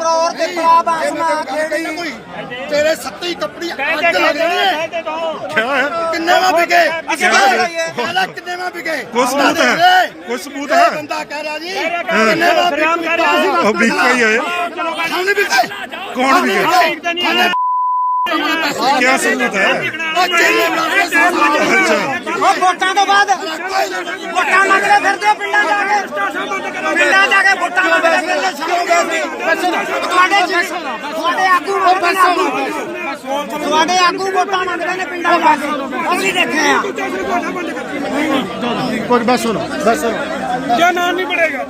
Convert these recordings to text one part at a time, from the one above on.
ਰਾਜਗੜ ਬਪਰੌਰ ਤੇ ਪਲਾ ਬਾਸਮਾ ਖੇੜੀ ਤੇਰੇ ਸੱਤੀ ਕੱਪੜੀ ਕਹਿੰਦੇ ਅੱਗ ਲੱਗ ਜਾਣੀ ਹੈ। ਕਹਿੰਦੇ ਦੋ ਕਿੰਨੇ ਵਾ ਵਿਕੇ ਅਸੀਂ ਬਾਹਰ ਆਈਏ। ਕਹਿੰਦਾ ਕਿੰਨੇ ਵਾ ਵਿਕੇ ਕੋਈ ਸਬੂਤ ਹੈ? ਦੇ। ਕੋਈ ਸਬੂਤ ਇਹ ਹੈ? ਬੰਦਾ ਕਹਿ ਰਿਹਾ ਜੀ ਹਾਂ। ਕਿੰਨੇ ਵਾ ਸਰਿਆਮ ਕਹਿ ਰਿਹਾ। ਵਿਕੇ ਉਹ ਵੀਕ ਹੀ ਹੈ ਸਾਨੂੰ ਵਿਕੇ ਕੌਣ ਵੀ ਹੈ ਦੇਖਦੇ ਨਹੀਂ ਹੈ ਕੀ ਸਬੂਤ ਹੈ ਉਹ ਚੇਲੇ ਮਾਰੇ ਅੱਛਾ ਉਹ ਵੋਟਾਂ ਤੋਂ ਬਾਅਦ ਵੋਟਾਂ ਮੰਗਦੇ ਫਿਰਦੇ ਹੋ ਪਿੰਡਾਂ ਜਾ ਕੇ ਪਿੰਡਾਂ ਜਾ ਕੇ ਵੋਟਾਂ ਮੰਗਦੇ ਫਿਰਦੇ ਤੁਹਾਡੇ ਤੁਹਾਡੇ ਆਗੂ ਮੰਗਦੇ ਨੇ ਆਗੂ ਤੁਹਾਡੇ ਆਗੂ ਵੋਟਾਂ ਮੰਗਦੇ ਨੇ ਪਿੰਡਾਂ ਜਾ ਕੇ ਅਸੀਂ ਦੇਖੇ ਆ। ਕੁਝ ਬਸ ਸੁਣੋ ਬਸ ਸੁਣੋ। ਜੇ ਨਾਂ ਨਹੀਂ ਬਣੇਗਾ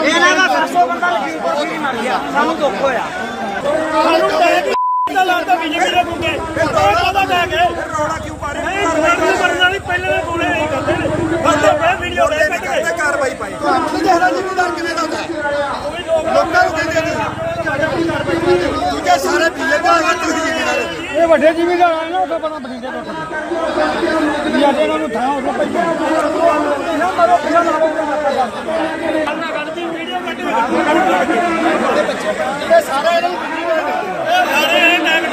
ਇਹਨਾਂ ਦਾ 700 ਬੰਦਾ ਲਖੀਮਪੁਰ ਖੀਰੀ ਮਰ ਗਿਆ ਸਾਨੂੰ ਦੁੱਖ ਹੋਇਆ। ਸਾਨੂੰ ਟੈਗ ਦਾ ਲਾਤਾ ਬੀਜੇਪੀ ਦੇ ਗੁੰਗੇ ਇਹ ਕਾਹਦਾ ਲੈ ਕੇ ਰੋੜਾ ਕਿਉਂ ਪਾ ਰਹੇ ਨਹੀਂ ਨਹੀਂ ਕਰਨ ਵਾਲੀ ਪਹਿਲੇ ਦੇ ਬੋਲੇ ਨਹੀਂ ਕਰਦੇ ਨੇ। ਬੰਦੇ ਪਏ ਵੀਡੀਓ ਦੇ ਕੱਢ ਕੇ ਕਾਰਵਾਈ ਪਾਈ। ਤੁਹਾਨੂੰ ਨਹੀਂ ਦੇਖਦਾ ਜ਼ਿਮੀਦਾਰ ਕਿਵੇਂ ਦਾ ਹੁੰਦਾ ਹੈ? ਲੋਕਾਂ ਨੂੰ ਕਹਿੰਦੇ ਨੇ ਦੂਜੇ ਸਾਰੇ ਪੀਏ ਦਾ ਹੈ ਤੁਸੀਂ ਜ਼ਿਮੀਦਾਰ ਹੋ। ਇਹ ਵੱਡੇ ਜ਼ਿਮੀਦਾਰ ਆ ਨਾ ਉਹ ਪਤਾ ਬਠਿੰਡੇ ਤੋਂ ਵੀ ਅੱਜ ਇਹਨਾਂ ਨੂੰ ਥਾਂ ਉਹ ਪਈ ਇਹਨਾਂ ਮਾਰੋ ਪਿਆ ਮਾਰੋ ਕਰਨਾ ਕੱਢਦੀ ਵੀਡੀਓ ਕੱਢ ਕੇ ਇਹ ਸਾਰੇ ਇਹਨਾਂ ਨੂੰ ਸਾਰੇ ਇਹ ਟੈਗ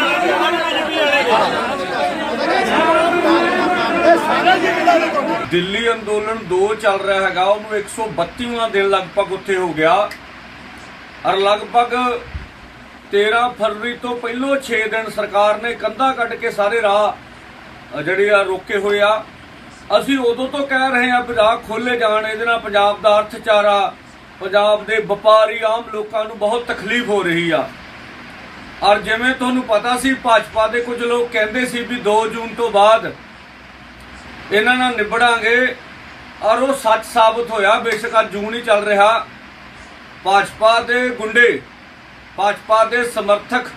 ਦਿੱਲੀ ਅੰਦੋਲਨ 2 ਚੱਲ ਰਿਹਾ ਹੈਗਾ, ਉਹਨੂੰ 132ਵਾਂ ਦਿਨ ਲਗਭਗ ਉੱਥੇ ਹੋ ਗਿਆ। ਔਰ ਲਗਭਗ 13 ਫਰਵਰੀ ਤੋਂ ਪਹਿਲੋਂ 6 ਦਿਨ ਸਰਕਾਰ ਨੇ ਕੰਧਾ ਕੱਢ ਕੇ ਸਾਰੇ ਰਾਹ ਜਿਹੜੇ ਆ ਰੋਕੇ ਹੋਏ ਆ। ਅਸੀਂ ਉਦੋਂ ਤੋਂ ਕਹਿ ਰਹੇ ਆ ਵੀ ਖੋਲੇ ਜਾਣ, ਇਹਦੇ ਨਾਲ ਪੰਜਾਬ ਦਾ ਅਰਥਚਾਰਾ, ਪੰਜਾਬ ਦੇ ਵਪਾਰੀ ਆਮ ਲੋਕਾਂ ਨੂੰ ਬਹੁਤ ਤਕਲੀਫ ਹੋ ਰਹੀ ਆ। ਔਰ ਜਿਵੇਂ ਤੁਹਾਨੂੰ ਪਤਾ ਸੀ, ਭਾਜਪਾ ਦੇ ਕੁਝ ਲੋਕ ਕਹਿੰਦੇ ਸੀ ਵੀ 2 ਜੂਨ ਤੋਂ ਬਾਅਦ ਇਹਨਾਂ ਨਾਲ ਨਿਬੜਾਂਗੇ। ਔਰ ਉਹ ਸੱਚ ਸਾਬਤ ਹੋਇਆ, ਬੇਸ਼ੱਕ ਅੱਜ ਜੂਨ ਹੀ ਚੱਲ ਰਿਹਾ। ਭਾਜਪਾ ਦੇ ਗੁੰਡੇ ਭਾਜਪਾ ਦੇ ਸਮਰਥਕ,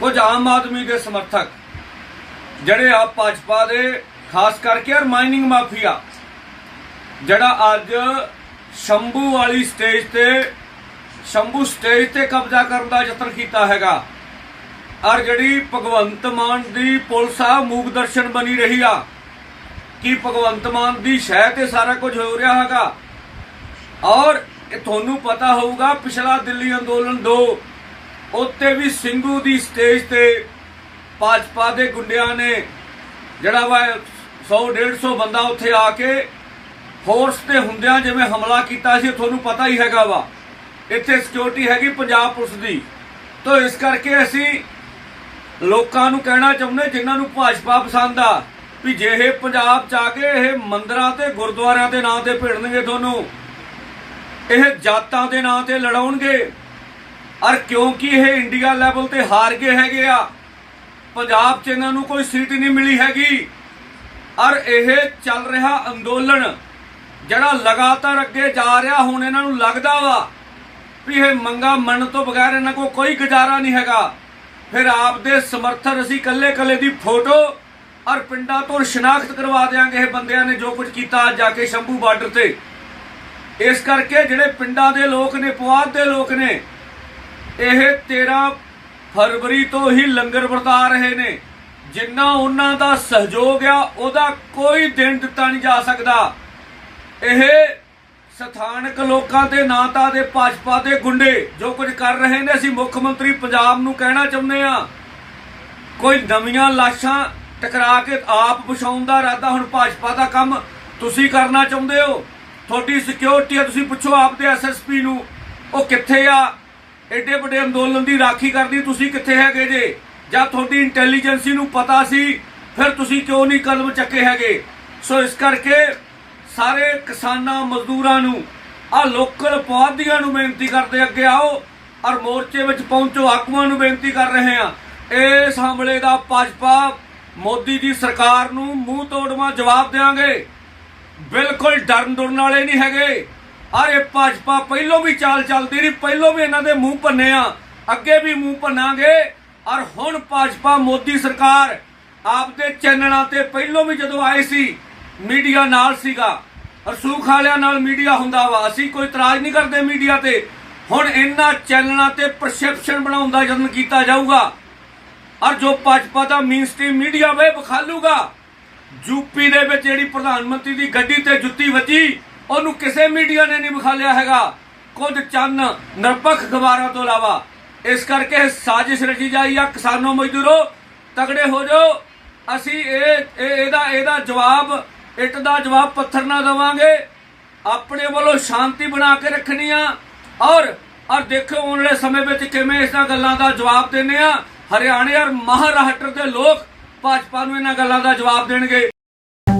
ਕੁਝ ਆਮ ਆਦਮੀ ਦੇ ਸਮਰਥਕ, ਜਿਹੜੇ ਆ ਭਾਜਪਾ ਦੇ, ਖਾਸ ਕਰਕੇ ਔਰ ਮਾਈਨਿੰਗ ਮਾਫੀਆ, ਜਿਹੜਾ ਅੱਜ ਸ਼ੰਭੂ ਵਾਲੀ ਸਟੇਜ ਤੇ, ਸ਼ੰਭੂ ਸਟੇਜ ਤੇ ਕਬਜ਼ਾ ਕਰਨ ਦਾ ਯਤਨ ਕੀਤਾ ਹੈਗਾ। ਔਰ ਜਿਹੜੀ ਭਗਵੰਤ ਮਾਨ ਦੀ ਪੁਲਿਸ ਆ, ਮੂਕ ਦਰਸ਼ਨ ਬਣੀ ਰਹੀ ਆ, ਕਿ ਭਗਵੰਤ ਮਾਨ ਦੀ ਸ਼ਹਿ ਤੇ ਸਾਰਾ ਕੁਝ ਹੋ ਰਿਹਾ ਹੈਗਾ? ਔਰ ਇਹ ਤੁਹਾਨੂੰ ਪਤਾ ਹੋਊਗਾ, ਪਿਛਲਾ ਦਿੱਲੀ ਅੰਦੋਲਨ 2 ਉੱਤੇ ਵੀ ਸਿੰਘੂ ਦੀ ਸਟੇਜ ਤੇ ਭਾਜਪਾ ਦੇ ਗੁੰਡਿਆਂ ਨੇ ਜਿਹੜਾ ਵਾ 100 150 ਬੰਦਾ ਉੱਥੇ ਆ ਕੇ ਫੋਰਸ ਤੇ ਹੁੰਦਿਆਂ ਜਿਵੇਂ ਹਮਲਾ ਕੀਤਾ ਸੀ, ਤੁਹਾਨੂੰ ਪਤਾ ਹੀ ਹੈਗਾ ਵਾ। ਇੱਥੇ ਸਿਕਿਉਰਿਟੀ ਹੈਗੀ ਪੰਜਾਬ ਪੁਲਿਸ ਦੀ। ਤੋਂ ਇਸ ਕਰਕੇ ਅਸੀਂ ਲੋਕਾਂ ਨੂੰ ਕਹਿਣਾ ਚਾਹੁੰਦੇ, ਜਿਨ੍ਹਾਂ ਨੂੰ ਭਾਜਪਾ ਪਸੰਦ ਆ, ਵੀ ਜੇ ਇਹ ਪੰਜਾਬ ਚ ਆ ਕੇ ਇਹ ਮੰਦਰਾਂ ਤੇ ਗੁਰਦੁਆਰਿਆਂ ਦੇ ਨਾਂ ਤੇ ਭਿੜਨਗੇ ਤੁਹਾਨੂੰ, ਇਹ ਜਾਤਾਂ ਦੇ ਨਾਂ ਤੇ ਲੜਾਉਣਗੇ ਔਰ ਕਿਉਂਕਿ ਇਹ ਇੰਡੀਆ ਲੈਵਲ ਤੇ ਹਾਰ ਗਏ ਹੈਗੇ ਆ, ਪੰਜਾਬ 'ਚ ਇਹਨਾਂ ਨੂੰ ਕੋਈ ਸੀਟ ਨਹੀਂ ਮਿਲੀ ਹੈਗੀ। ਔਰ ਇਹ ਚੱਲ ਰਿਹਾ ਅੰਦੋਲਨ, ਜਿਹੜਾ ਲਗਾਤਾਰ ਅੱਗੇ ਜਾ ਰਿਹਾ, ਹੁਣ ਇਹਨਾਂ ਨੂੰ ਲੱਗਦਾ ਵਾ ਵੀ ਇਹ ਮੰਗਾ ਮੰਨ ਤੋਂ ਬਗੈਰ ਇਹਨਾਂ ਕੋਲ ਕੋਈ ਗੁਜ਼ਾਰਾ ਨਹੀਂ ਹੈਗਾ। ਫਿਰ ਆਪ ਦੇ ਸਮਰਥਨ ਅਸੀਂ ਕੱਲੇ ਕੱਲੇ ਦੀ ਫੋਟੋ ਔਰ ਪਿੰਡਾਂ ਤੋਂ ਸ਼ਨਾਖਤ ਕਰਵਾ ਦੇਾਂਗੇ ਇਹ ਬੰਦਿਆਂ ਨੇ ਜੋ ਕੁਝ ਕੀਤਾ ਅੱਜ ਜਾ ਕੇ ਸ਼ੰਭੂ ਬਾਰਡਰ ਤੇ। ਇਸ ਕਰਕੇ ਜਿਹੜੇ ਪਿੰਡਾਂ ਦੇ ਲੋਕ ਨੇ, ਪੁਆਧ ਦੇ ਲੋਕ ਨੇ ਇਹ 13 ਫਰਵਰੀ ਤੋਂ ਹੀ ਲੰਗਰ ਵਰਤਾ ਰਹੇ ਨੇ। ਜਿੰਨਾ ਉਹਨਾਂ ਦਾ ਸਹਿਯੋਗ ਆ, ਉਹਦਾ ਕੋਈ ਦਿਨ ਦਿੱਤਾ ਨਹੀਂ ਜਾ ਸਕਦਾ। ਇਹ ਸਥਾਨਕ ਲੋਕਾਂ ਤੇ ਨਾਂ ਤਾਂ ਦੇ ਭਾਜਪਾ ਦੇ ਗੁੰਡੇ ਜੋ ਕੁਝ ਕਰ ਰਹੇ ਨੇ, ਅਸੀਂ ਮੁੱਖ ਮੰਤਰੀ ਪੰਜਾਬ ਨੂੰ ਕਹਿਣਾ ਚਾਹੁੰਦੇ ਆ ਕੋਈ ਨਵੀਆਂ ਲਾਸ਼ਾਂ ਟਕਰਾ ਕੇ ਆਪ ਵਿਛਾਉਣ ਦਾ ਇਰਾਦਾ ਹੁਣ ਭਾਜਪਾ ਦਾ ਕੰਮ ਤੁਸੀਂ ਕਰਨਾ ਚਾਹੁੰਦੇ ਹੋ? ਤੁਹਾਡੀ ਸਿਕਿਉਰਿਟੀ ਆ, ਤੁਸੀਂ ਪੁੱਛੋ ਆਪ ਦੇ ਐਸਐਸਪੀ ਨੂੰ, ਉਹ ਕਿੱਥੇ ਆ? ਐਡੇ ਵੱਡੇ ਅੰਦੋਲਨ ਦੀ ਰਾਖੀ ਕਰਦੀ ਤੁਸੀਂ ਕਿੱਥੇ ਹੈਗੇ ਜੇ? ਜਾਂ ਤੁਹਾਡੀ ਇੰਟੈਲੀਜੈਂਸੀ ਨੂੰ ਪਤਾ ਸੀ, ਫਿਰ ਤੁਸੀਂ ਕਿਉਂ ਨਹੀਂ ਕਦਮ ਚੱਕੇ ਹੈਗੇ? ਸੋ ਇਸ ਕਰਕੇ ਸਾਰੇ ਕਿਸਾਨਾਂ, ਮਜ਼ਦੂਰਾਂ ਨੂੰ, ਆ ਲੋਕਲ ਪੌਦੀਆਂ ਨੂੰ ਬੇਨਤੀ ਕਰਦੇ ਅੱਗੇ ਆਓ ਔਰ ਮੋਰਚੇ ਵਿੱਚ ਪਹੁੰਚੋ, ਆਗੂਆਂ ਨੂੰ ਬੇਨਤੀ ਕਰ ਰਹੇ ਆ। ਇਸ ਹਮਲੇ ਦਾ ਭਾਜਪਾ, ਮੋਦੀ ਦੀ ਸਰਕਾਰ ਨੂੰ ਮੂੰਹ ਤੋੜਵਾ ਜਵਾਬ ਦੇਵਾਂਗੇ ਬਿਲਕੁਲ ਡਰਨ ਡਰਨ ਵਾਲੇ ਨਹੀਂ ਹੈਗੇ। ਅਰੇ ਭਾਜਪਾ ਪਹਿਲੋਂ ਵੀ ਚਾਲ ਚੱਲਦੀ ਰਹੀ, ਪਹਿਲੋਂ ਵੀ ਇਹਨਾਂ ਦੇ ਮੂੰਹ ਭੰਨੇ ਆ। ਅੱਗੇ ਵੀ ਮੂੰਹ ਭੰਨਾਂਗੇ। ਔਰ ਹੁਣ ਭਾਜਪਾ, ਮੋਦੀ ਸਰਕਾਰ ਆਪਦੇ ਚੈਨਲਾਂ ਤੇ ਪਹਿਲੋਂ ਵੀ ਜਦੋਂ ਆਏ ਸੀ, ਮੀਡੀਆ ਨਾਲ ਸੀਗਾ। ਰਸੂਖ ਵਾਲਿਆਂ ਨਾਲ ਮੀਡੀਆ ਹੁੰਦਾ ਵਾ। ਅਸੀਂ ਕੋਈ ਇਤਰਾਜ਼ ਨਹੀਂ ਕਰਦੇ ਮੀਡੀਆ ਤੇ। ਹੁਣ ਇਹਨਾਂ ਚੈਨਲਾਂ ਤੇ ਪਰਸੈਪਸ਼ਨ ਬਣਾਉਣ ਦਾ ਯਤਨ ਕੀਤਾ ਜਾਊਗਾ। ਔਰ ਜੋ ਭਾਜਪਾ ਦਾ ਮੇਨ ਸਟ੍ਰੀਮ ਮੀਡੀਆ ਵੇ ਵਿਖਾਲੂਗਾ। ਯੂਪੀ ਦੇ ਵਿੱਚ ਜਿਹੜੀ ਪ੍ਰਧਾਨ ਮੰਤਰੀ ਦੀ ਗੱਡੀ ਤੇ ਜੁੱਤੀ ਵੱਜੀ ਉਹਨੂੰ ਕਿਸੇ ਮੀਡੀਆ ਨੇ ਨਹੀਂ ਵਿਖਾਲਿਆ ਹੈਗਾ। ਕੁਝ ਚੰਨ ਨਿਰਪੱਖ ਖਬਰਾਂ ਤੋਂ ਇਲਾਵਾ। ਇਸ ਕਰਕੇ ਇਹ ਸਾਜ਼ਿਸ਼ ਰਚੀ ਜਾਈ ਆ, ਕਿਸਾਨੋ ਮਜ਼ਦੂਰੋ, ਤਗੜੇ ਹੋ ਜਾਓ। ਅਸੀਂ ਇਹ ਇਹਦਾ ਇਹਦਾ ਜਵਾਬ, ਇੱਟ ਦਾ ਜਵਾਬ ਪੱਥਰ ਨਾਲ ਦੇਵਾਂਗੇ। ਆਪਣੇ ਵੱਲੋਂ ਸ਼ਾਂਤੀ ਬਣਾ ਕੇ ਰੱਖਣੀ ਆ। ਔਰ ਔਰ ਦੇਖੋ ਆਉਣ ਵਾਲੇ ਸਮੇਂ ਵਿੱਚ ਕਿਵੇਂ ਇਹਨਾਂ ਗੱਲਾਂ ਦਾ ਜਵਾਬ ਦਿੰਨੇ ਆ। ਹਰਿਆਣੇ ਔਰ ਮਹਾਰਾਸ਼ਟਰ ਦੇ ਲੋਕ ਭਾਜਪਾ ਨੂੰ ਇਹਨਾਂ ਗੱਲਾਂ ਦਾ ਜਵਾਬ ਦੇਣਗੇ।